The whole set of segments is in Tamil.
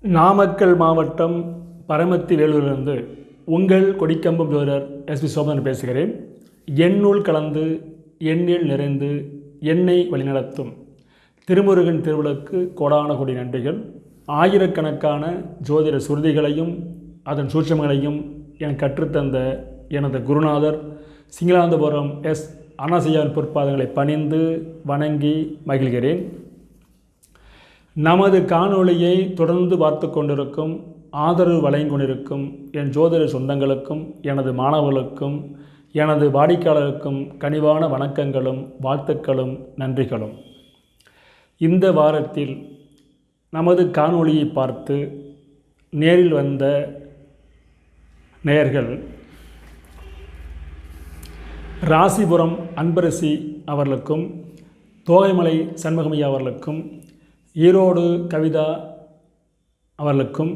நாமக்கல் மாவட்டம் பரமத்தி வேலூரிலிருந்து உங்கள் கொடிக்கம்பம் ஜோதரர் எஸ் பி சோமன் பேசுகிறேன். எண்ணுள் கலந்து எண்ணில் நிறைந்து எண்ணெய் வழிநடத்தும். திருமுருகன் திருவிளக்கு கோடான கொடி நன்றிகள். ஆயிரக்கணக்கான ஜோதிட சுருதிகளையும் அதன் சூட்சமங்களையும் எனக்கு கற்றுத்தந்த எனது குருநாதர் சிங்களாந்தபுரம் எஸ் அனாசியாவின் பொற்பாதங்களை பணிந்து வணங்கி மகிழ்கிறேன். நமது காணொளியை தொடர்ந்து பார்த்து கொண்டிருக்கும் ஆதரவு வழங்கிக் கொண்டிருக்கும் என் ஜோதிட சொந்தங்களுக்கும் எனது மாணவர்களுக்கும் எனது வாடிக்கையாளருக்கும் கனிவான வணக்கங்களும் வாழ்த்துக்களும் நன்றிகளும். இந்த வாரத்தில் நமது காணொளியை பார்த்து நேரில் வந்த நேயர்கள் ராசிபுரம் அன்பரசி அவர்களுக்கும் தோகைமலை சண்முகமையா அவர்களுக்கும் ஈரோடு கவிதா அவர்களுக்கும்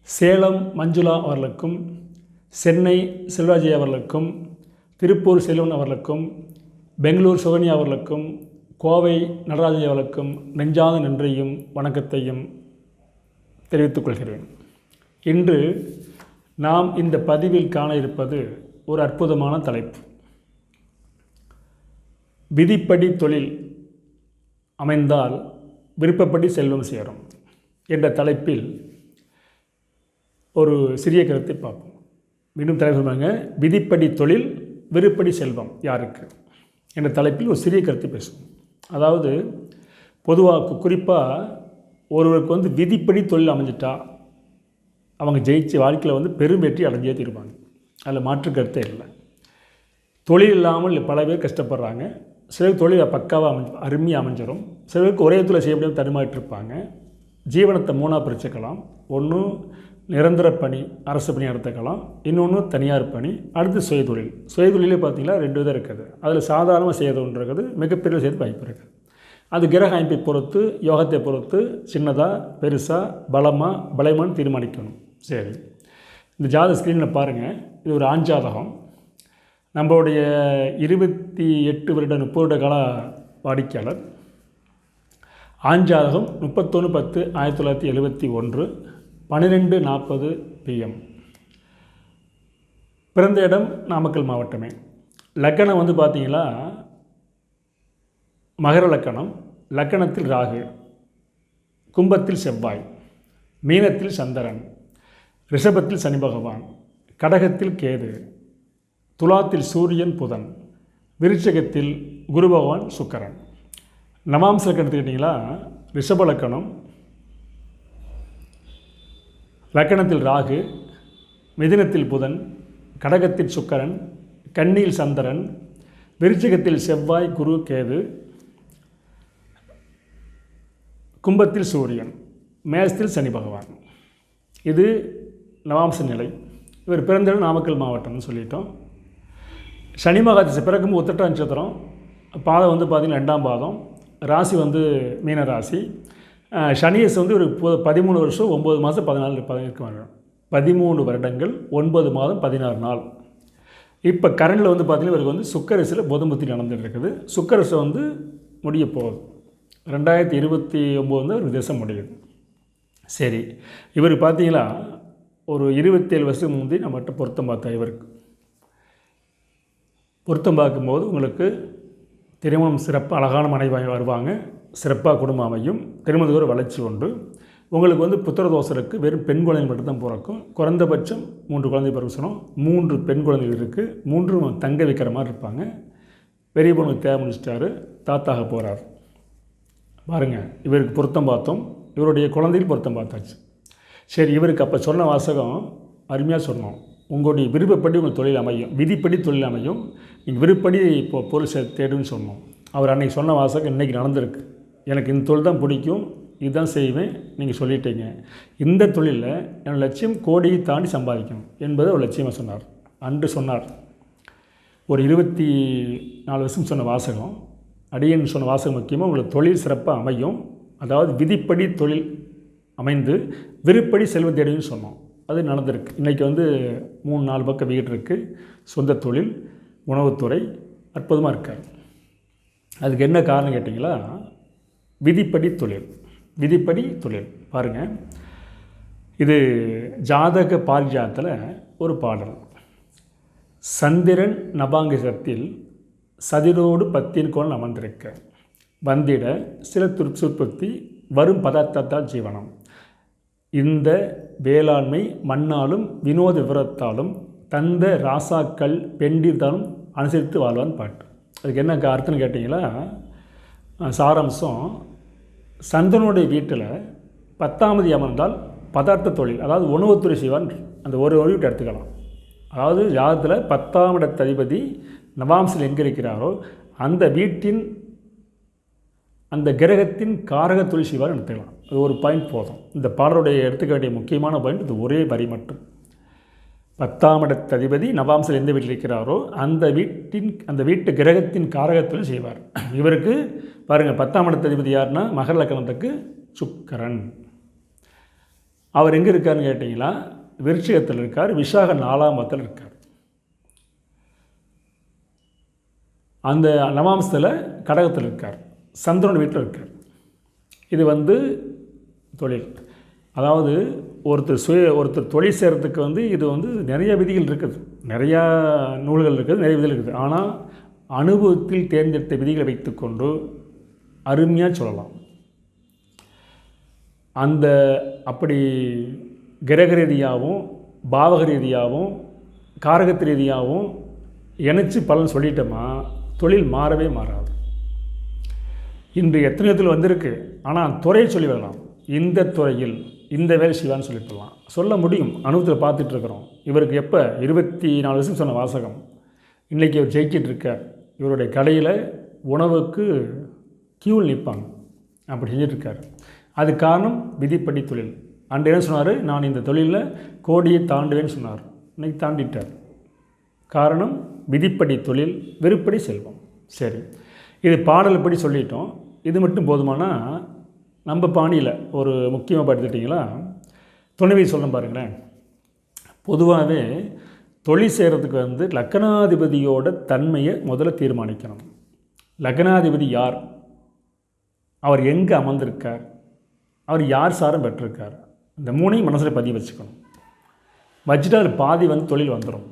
சேலம் மஞ்சுளா அவர்களுக்கும் சென்னை செல்வாஜி அவர்களுக்கும் திருப்பூர் செல்வன் அவர்களுக்கும் பெங்களூர் சுகன்யா அவர்களுக்கும் கோவை நடராஜன் அவர்களுக்கும் நெஞ்சாத நன்றியும் வணக்கத்தையும் தெரிவித்துக் கொள்கிறேன். இன்று நாம் இந்த பதிவில் காண இருப்பது ஒரு அற்புதமான தலைப்பு. விதிப்படி தொழில் அமைந்தால் விருப்பப்படி செல்வம் சேரும் என்ற தலைப்பில் ஒரு சிறிய கருத்தை பார்ப்போம். மீண்டும் தலைவர் விதிப்படி தொழில் விருப்படி செல்வம் யாருக்கு? என்ற தலைப்பில் ஒரு சிறிய கருத்தை பேசுவோம். அதாவது பொதுவாக குறிப்பாக ஒருவருக்கு வந்து விதிப்படி தொழில் அமைஞ்சிட்டா அவங்க ஜெயிச்சு வாழ்க்கையில் வந்து பெரும் வெற்றி அடைஞ்சே தீர்வாங்க. அதில் மாற்று கருத்தே இல்லை. தொழில் இல்லாமல் பல பேர் கஷ்டப்படுறாங்க. சிலருக்கு தொழில் பக்காவாக அமைஞ்சு அருமையாக அமைஞ்சிடும் சிலருக்கு ஒரே இடத்துல செய்ய முடியாமல் தடுமாறிட்டிருப்பாங்க ஜீவனத்தை மூணாக பிரிச்சுக்கலாம். ஒன்று நிரந்தர பணி அரசு பணி எடுத்துக்கலாம். இன்னொன்று தனியார் பணி அடுத்து சுயதொழில். சுயதொழிலே பார்த்திங்கன்னா ரெண்டு விதம் இருக்குது. அதில் சாதாரணமாக செய்யறது இருக்குது மிகப்பெரிய செய்து வாய்ப்பு இருக்குது. அது கிரக அமைப்பை பொறுத்து யோகத்தை பொறுத்து சின்னதாக பெருசாக பலமாக பலமானு தீர்மானிக்கணும். சரி. இந்த ஜாத ஸ்க்ரீனில் பாருங்கள் இது ஒரு ஆண் ஜாதகம். நம்மளுடைய இருபத்தி எட்டு வருட முப்பது வருட கால வாடிக்கையாளர். ஆஞ்சாதகம் முப்பத்தொன்று பத்து ஆயிரத்தி தொள்ளாயிரத்தி எழுபத்தி ஒன்று பன்னிரெண்டு நாற்பது பிஎம் பிறந்த இடம் நாமக்கல் மாவட்டமே. லக்கணம் வந்து பார்த்தீங்களா? மகர லக்கணம் லக்கணத்தில் ராகு கும்பத்தில் செவ்வாய் மீனத்தில் சந்திரன் ரிஷபத்தில் சனி பகவான் கடகத்தில் கேது துலாத்தில் சூரியன் புதன் விருச்சகத்தில் குரு பகவான் சுக்கரன். நவாம்ச லக்கணம் எடுத்துக்கிட்டிங்களா ரிஷப லக்கணம் லக்கணத்தில் ராகு மிதினத்தில் புதன் கடகத்தில் சுக்கரன் கண்ணில் சந்திரன் விருச்சகத்தில் செவ்வாய் குரு கேது கும்பத்தில் சூரியன் மேசத்தில் சனி பகவான். இது நவாம்ச நிலை. இவர் பிறந்த நாமக்கல் மாவட்டம்னு சொல்லிட்டோம். சனி மகாதிசை பிறக்கும் ஒத்தட்ட நட்சத்திரம் பாதம் வந்து பார்த்திங்கன்னா ரெண்டாம் பாதம் ராசி வந்து மீன ராசி. சனியஸ் வந்து ஒரு பதிமூணு வருஷம் ஒம்பது மாதம் பதினாலு இருக்க பதிமூணு வருடங்கள் ஒன்பது மாதம் பதினாறு நாள். இப்போ கரண்டில் வந்து பார்த்திங்கன்னா இவருக்கு வந்து சுக்கரசில் புதம்புத்தி நடந்துட்டு இருக்குது சுக்கரசை வந்து முடிய போகுது. ரெண்டாயிரத்தி இருபத்தி ஒம்பது வந்து ஒரு தேசம் முடியுது. சரி இவர் பார்த்தீங்களா ஒரு இருபத்தேழு வருஷம் முந்தி நம்மகிட்ட பொருத்தம் பார்த்தா இவருக்கு. பொருத்தம் பார்க்கும்போது உங்களுக்கு திருமணம் சிறப்பு அழகான மனைவி வருவாங்க. சிறப்பாக குடும்பம் அமையும். திருமணத்துக்கு ஒரு வளர்ச்சி உண்டு. உங்களுக்கு வந்து புத்திர தோசை இருக்குது வெறும் பெண் குழந்தைங்க மட்டும்தான் பிறக்கும். குறைந்தபட்சம் மூன்று குழந்தை பிறக்கணும் மூன்று பெண் குழந்தைகள் இருக்குது மூன்றும் தங்க வைக்கிற மாதிரி இருப்பாங்க. பெரிய பொண்ணுக்கு தேவை முடிச்சிட்டாரு. தாத்தாக போகிறார் பாருங்கள் இவருக்கு பொருத்தம் பார்த்தோம். இவருடைய குழந்தைகள் பொருத்தம் பார்த்தாச்சு. சரி இவருக்கு அப்போ சொன்ன வாசகம் அருமையாக சொன்னோம். உங்களுடைய விருப்பப்படி உங்கள் தொழில் அமையும். விதிப்படி தொழில் அமையும். நீங்கள் விருப்பப்படி இப்போ பொருள் சே தேடுன்னு சொன்னோம். அவர் அன்றைக்கி சொன்ன வாசகம் இன்றைக்கி நடந்திருக்கு. எனக்கு இந்த தொழில் தான் பிடிக்கும். இதுதான் செய்வேன். நீங்கள் சொல்லிட்டீங்க. இந்த தொழிலில் என் லட்சியம் கோடியை தாண்டி சம்பாதிக்கணும் என்பதை ஒரு லட்சியமாக சொன்னார். அன்று சொன்னார். ஒரு இருபத்தி நாலு வருஷம் சொன்ன வாசகம். அடியன் சொன்ன வாசகம் முக்கியமாக உங்களுக்கு தொழில் சிறப்பாக அமையும். அதாவது விதிப்படி தொழில் அமைந்து விருப்படி செல்வம் தேடின்னு சொன்னோம். அது நடந்திருக்கு. இன்றைக்கி வந்து மூணு நாலு பக்கம் வீடு இருக்குது சொந்த தொழில் உணவுத்துறை அற்புதமாக இருக்கார். அதுக்கு என்ன காரணம் கேட்டிங்களா? விதிப்படி தொழில். விதிப்படி தொழில். பாருங்கள் இது ஜாதக பாரிஜாத்தில் ஒரு பாடல். சந்திரன் நபாங்கிசத்தில் சதிரோடு பத்தின் கோணம் அமர்ந்திருக்க. வந்திட சில துர்சுற்பத்தி வரும் பதார்த்தத்தால் ஜீவனம். இந்த வேளாண்மை மண்ணாலும் வினோத விவரத்தாலும் தந்த ராசாக்கள் பெண்டிர்தாலும் அனுசரித்து வாழ்வான் பாட்டு. அதுக்கு என்ன அர்த்தம்னு கேட்டிங்களா? சாராம்சம் சந்தனுடைய வீட்டில் பத்தாமதி அமர்ந்தால் பதார்த்த தொழில் அதாவது உணவுத்துறை செய்வான். அந்த ஒரு வீட்டை எடுத்துக்கலாம். அதாவது ஜாதத்தில் பத்தாம் ததிபதி நவாம்சில் எங்கே இருக்கிறாரோ அந்த வீட்டின் அந்த கிரகத்தின் காரக தொழில் செய்வார் எடுத்துக்கலாம். அது ஒரு பாயிண்ட் போதும். இந்த பாடலுடைய எடுத்துக்க வேண்டிய முக்கியமான பாயிண்ட் இது ஒரே வரி மட்டும். பத்தாம் இடத்ததிபதி நவாம்சல் எந்த வீட்டில் இருக்கிறாரோ அந்த வீட்டின் அந்த வீட்டு கிரகத்தின் காரகத்தில் செய்வார். இவருக்கு பாருங்கள் பத்தாம் இடத்ததிபதி யாருன்னா மகர லக்கணத்துக்கு சுக்கரன். அவர் எங்கே இருக்காருன்னு கேட்டிங்களா? விருட்சிகத்தில் இருக்கார் விசாக நாலாம் மதத்தில் இருக்கார். அந்த நவாம்சத்தில் கடகத்தில் இருக்கார். சந்திரன் வீட்டில் இருக்கார். இது வந்து தொழில். அதாவது ஒருத்தர் சுய ஒருத்தர் தொழில் செய்கிறதுக்கு வந்து இது வந்து நிறைய விதிகள் இருக்குது. நிறையா நூல்கள் இருக்குது நிறைய விதிகள் இருக்குது. ஆனால் அனுபவத்தில் தேர்ந்தெடுத்த விதிகளை வைத்துக்கொண்டு அருமையாக சொல்லலாம். அந்த அப்படி கிரக ரீதியாகவும் பாவக ரீதியாகவும் காரகத்து ரீதியாகவும் இணைச்சி பலன் சொல்லிட்டோமா தொழில் மாறவே மாறாது. இன்று எத்தனை இடத்துல வந்திருக்கு. ஆனால் துறையை சொல்லி வரலாம் இந்த துறையில் இந்த வேலை செய்வான்னு சொல்லிட்டுலாம் சொல்ல முடியும். அனுபவத்தில் பார்த்துட்ருக்குறோம். இவருக்கு எப்போ? இருபத்தி நாலு வருஷம் சொன்ன வாசகம். இன்றைக்கி அவர் ஜெயிக்கிட்டு இருக்கார் இவருடைய கடையில் உணவுக்கு கியூவில் நிற்பாங்க அப்படி செஞ்சிட்ருக்கார். அது காரணம் விதிப்படி தொழில். அன்று என்ன சொன்னார்? நான் இந்த தொழிலில் கோடியை தாண்டுவேன்னு சொன்னார். இன்னைக்கு தாண்டிட்டார். காரணம் விதிப்படி தொழில் வெறுப்படி செல்வம். சரி. இது பாடல் படி சொல்லிட்டோம். இது மட்டும் போதுமானால் நம்ம பாணியில் ஒரு முக்கியமாக பார்த்துட்டிங்களா துணைவி சொல்ல பாருங்களேன். பொதுவாகவே தொழில் செய்கிறதுக்கு வந்து லக்னாதிபதியோட தன்மையை முதல்ல தீர்மானிக்கணும். லக்னாதிபதி யார்? அவர் எங்கே அமர்ந்திருக்கார்? அவர் யார் சாரம் பெற்றிருக்கார்? இந்த மூணையும் மனசில் பதிவு வச்சுக்கணும். வச்சுட்டு அதில் பாதி வந்து தொழில் வந்துடும்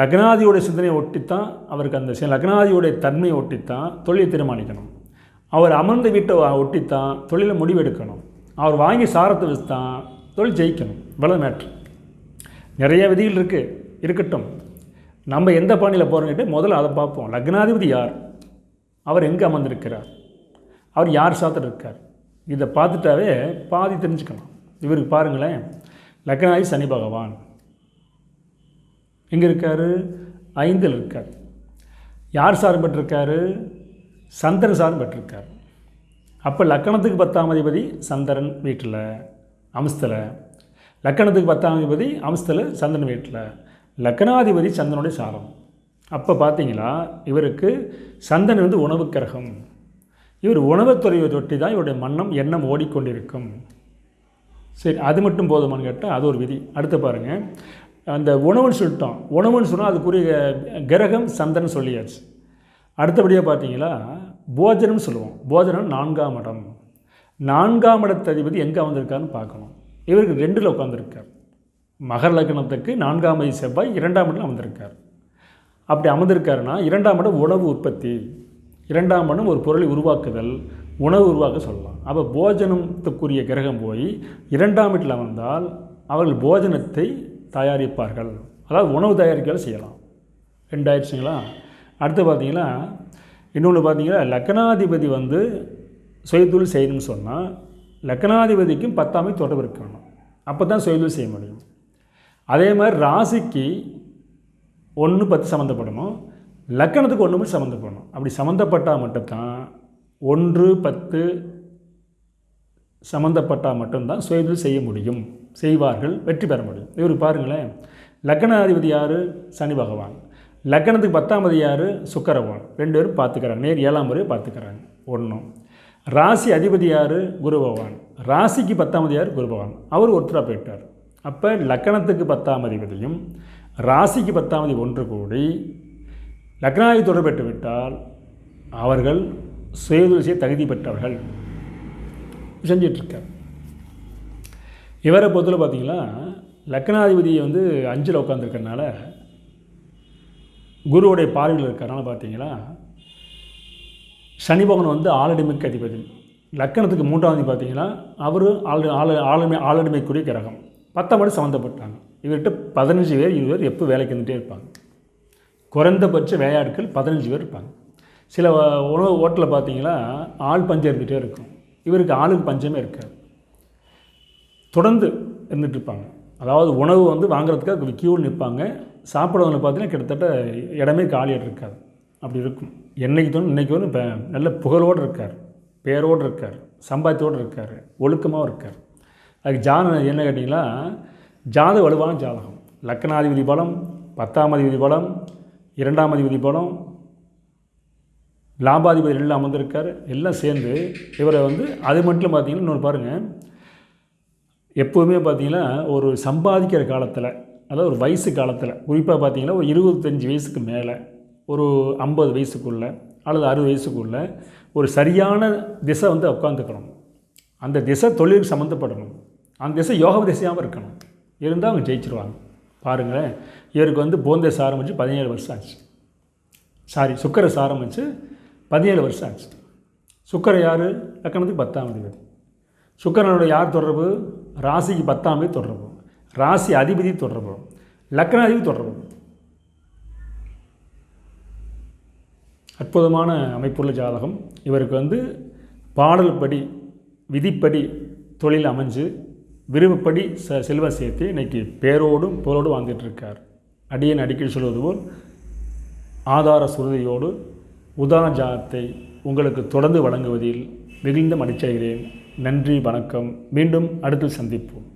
லக்னாதியோடைய சிந்தனையை ஒட்டித்தான் அவருக்கு அந்த லக்னாதியோடைய தன்மையை ஒட்டித்தான் தொழிலை தீர்மானிக்கணும். அவர் அமர்ந்த வீட்டை ஒட்டித்தான் தொழிலை முடிவெடுக்கணும். அவர் வாங்கி சாரத்தை வச்சு தான் தொழில் ஜெயிக்கணும். இவ்வளோ மேட்ரு நிறைய விதிகள் இருக்குது இருக்கட்டும். நம்ம எந்த பாணியில் போகிறோங்கிட்ட முதல்ல அதை பார்ப்போம். லக்னாதிபதி யார்? அவர் எங்கே அமர்ந்திருக்கிறார்? அவர் யார் சாத்திட்டு இருக்கார்? இதை பார்த்துட்டாவே பாதி தெரிஞ்சுக்கணும். இவருக்கு பாருங்களேன். லக்னாதி சனி பகவான். எங்கே இருக்கார்? ஐந்தில் இருக்கார். யார் சார்பட்டிருக்காரு சந்திரன் சாரம் பெற்றிருக்கார் அப்போ லக்கணத்துக்கு பத்தாம் அதிபதி சந்திரன் வீட்டில் அம்சத்தில் லக்கணத்துக்கு பத்தாம் அதிபதி அம்சத்தில் சந்திரன் வீட்டில். லக்கணாதிபதி சந்திரனுடைய சாரம். அப்போ பார்த்தீங்களா இவருக்கு சந்தன் வந்து உணவு கிரகம். இவர் உணவுத்துறையை தொட்டி தான் இவருடைய மன்னம் எண்ணம் ஓடிக்கொண்டிருக்கும். சரி அது மட்டும் போதுமானு கேட்டால் அது ஒரு விதி. அடுத்து பாருங்கள் அந்த உணவுன்னு சொல்லிட்டோம். உணவுன்னு சொன்னால் அதுக்குரிய கிரகம் சந்தன் சொல்லியாச்சு. அடுத்தபடியாக பார்த்தீங்களா போஜனம்னு சொல்லுவோம். போஜனம் நான்காம் இடம். நான்காம் இடத்ததிபதி எங்கே வந்திருக்காருன்னு பார்க்கணும். இவருக்கு ரெண்டில் உட்காந்துருக்கார் மகர லக்னத்துக்கு நான்காம் ஐ செவ்வாய் இரண்டாம் இடம் அமர்ந்திருக்கார். அப்படி அமர்ந்திருக்காருன்னா இரண்டாம் இடம் உணவு உற்பத்தி. இரண்டாம் இடம் ஒரு பொருளை உருவாக்குதல். உணவு உருவாக்க சொல்லலாம். அப்போ போஜனத்துக்குரிய கிரகம் போய் இரண்டாம் வீட்டில் அமர்ந்தால் அவர்கள் போஜனத்தை தயாரிப்பார்கள். அதாவது உணவு தயாரிக்கலாம் செய்யலாம். ரெண்டாயிடுச்சுங்களா அடுத்து பார்த்தீங்கன்னா இன்னொன்று பார்த்தீங்கன்னா லக்னாதிபதி வந்து சுயதொழில் செய்யணும்னு சொன்னால் லக்னாதிபதிக்கும் பத்தாமை தொடர்பு இருக்கணும். அப்போ தான் சுயதொழில் செய்ய முடியும். அதே மாதிரி ராசிக்கு ஒன்று பத்து சம்மந்தப்படணும். லக்கணத்துக்கு ஒன்று மட்டும் சம்மந்தப்படணும். அப்படி சம்மந்தப்பட்டால் மட்டும்தான் ஒன்று பத்து சம்மந்தப்பட்டால் மட்டும்தான் சுயதொழில் செய்ய முடியும். செய்வார்கள் வெற்றி பெற முடியும். இவர் பாருங்களேன் லக்கணாதிபதி யார்? சனி பகவான். லக்கணத்துக்கு பத்தாம் யார்? சுக்கரபவன். ரெண்டு பேரும் பார்த்துக்கிறாங்க. நேர் ஏழாம் முறையை பார்த்துக்கிறாங்க. ஒன்றும் ராசி அதிபதி யார்? குரு பகவான் ராசிக்கு பத்தாம் யார்? குரு பகவான் அவர் ஒருத்தராக போயிட்டார். அப்போ லக்கணத்துக்கு பத்தாம் அதிபதியும் ராசிக்கு பத்தாமதி ஒன்று கூடி லக்னாதி தொடர்பெற்று விட்டால் அவர்கள் சுயதொழில் தகுதி பெற்றவர்கள் செஞ்சிட்ருக்கார். இவரை பொறுத்தவரை பார்த்தீங்கன்னா லக்னாதிபதி வந்து அஞ்சில் உட்காந்துருக்கறனால குருவுடைய பார்வையில் இருக்கிறனால பார்த்தீங்களா? சனி பகவான் வந்து ஆளடிமைக்கு அதிபதி. லக்கணத்துக்கு மூன்றாவது பார்த்தீங்கன்னா அவர் ஆளு ஆளு ஆளுமை ஆளடிமைக்குரிய கிரகம். பத்தொம்பது சம்மந்தப்பட்டாங்க இவர்கிட்ட பதினஞ்சு பேர் இருபது பேர் எப்போ வேலைக்கு இருந்துகிட்டே இருப்பாங்க. குறைந்தபட்ச வேலையாட்கள் பதினஞ்சு பேர் இருப்பாங்க. சில உணவு ஹோட்டலில் பார்த்தீங்கன்னா ஆள் பஞ்சம் இருந்துகிட்டே இருக்கும். இவருக்கு ஆளுக்கு பஞ்சமே இருக்காது. தொடர்ந்து இருந்துகிட்ருப்பாங்க அதாவது உணவு வந்து வாங்குறதுக்காக கியூவில் நிற்பாங்க சாப்பிட்றவங்க பார்த்தீங்கன்னா கிட்டத்தட்ட இடமே காலியாக இருக்காது. அப்படி இருக்கும். என்னைக்கு தோணும் இன்றைக்கி வரும் இப்போ நல்ல புகழோடு இருக்கார். பேரோடு இருக்கார். சம்பாத்தியோடு இருக்கார். ஒழுக்கமாகவும் இருக்கார். அதுக்கு ஜான என்ன கேட்டிங்கன்னா ஜாத வலுவான ஜாதகம். லக்கணாதிபதி பலம் பத்தாம் அதிபதி பலம் இரண்டாம் அதிபதி பலம் லாபாதிபதி எல்லாம் அமர்ந்திருக்கார். எல்லாம் சேர்ந்து இவரை வந்து அது மட்டும் பார்த்தீங்கன்னா இன்னொரு பாருங்கள் எப்போவுமே பார்த்தீங்கன்னா ஒரு சம்பாதிக்கிற காலத்தில் அதாவது ஒரு வயசு காலத்தில் குறிப்பாக பார்த்திங்கன்னா ஒரு இருபத்தஞ்சி வயசுக்கு மேலே ஒரு ஐம்பது வயசுக்குள்ளே அல்லது அறுபது வயசுக்குள்ளே ஒரு சரியான திசை வந்து உட்காந்துக்கணும் அந்த திசை தொழிலுக்கு சம்மந்தப்படணும். அந்த திசை யோக திசையாகவும் இருக்கணும். இருந்தால் அவங்க ஜெயிச்சிருவாங்க. பாருங்களேன். இவருக்கு வந்து போந்தேச ஆரம்பித்து பதினேழு வருஷம் ஆச்சு. சாரி சுக்கரஸ் ஆரம்பித்து பதினேழு வருஷம் ஆச்சு. சுக்கரை யார்? லக்கணத்துக்கு பத்தாம் அதிபதி. சுக்கரனோட யார் தொடர்பு? ராசிக்கு பத்தாம் தேதி தொடர்பு. ராசி அதிபதி தொடர்பு. லக்னாதிபதி தொடர்பு. அற்புதமான அமைப்புள்ள ஜாதகம். இவருக்கு வந்து பாடல் படி விதிப்படி தொழில் அமைஞ்சு விருப்பப்படி ச செல்வ சேர்த்து இன்னைக்கு பேரோடும் புகழோடும் வாழ்ந்துட்டுருக்கார். இருக்கார் அடியேன் அடிக்கடி சொல்வது போல் ஆதார சுருதியோடு உதாரண ஜாதத்தை உங்களுக்கு தொடர்ந்து வழங்குவதில் மிகுந்த மகிழ்ச்சியடைகிறேன். நன்றி வணக்கம். மீண்டும் அடுத்து சந்திப்போம்.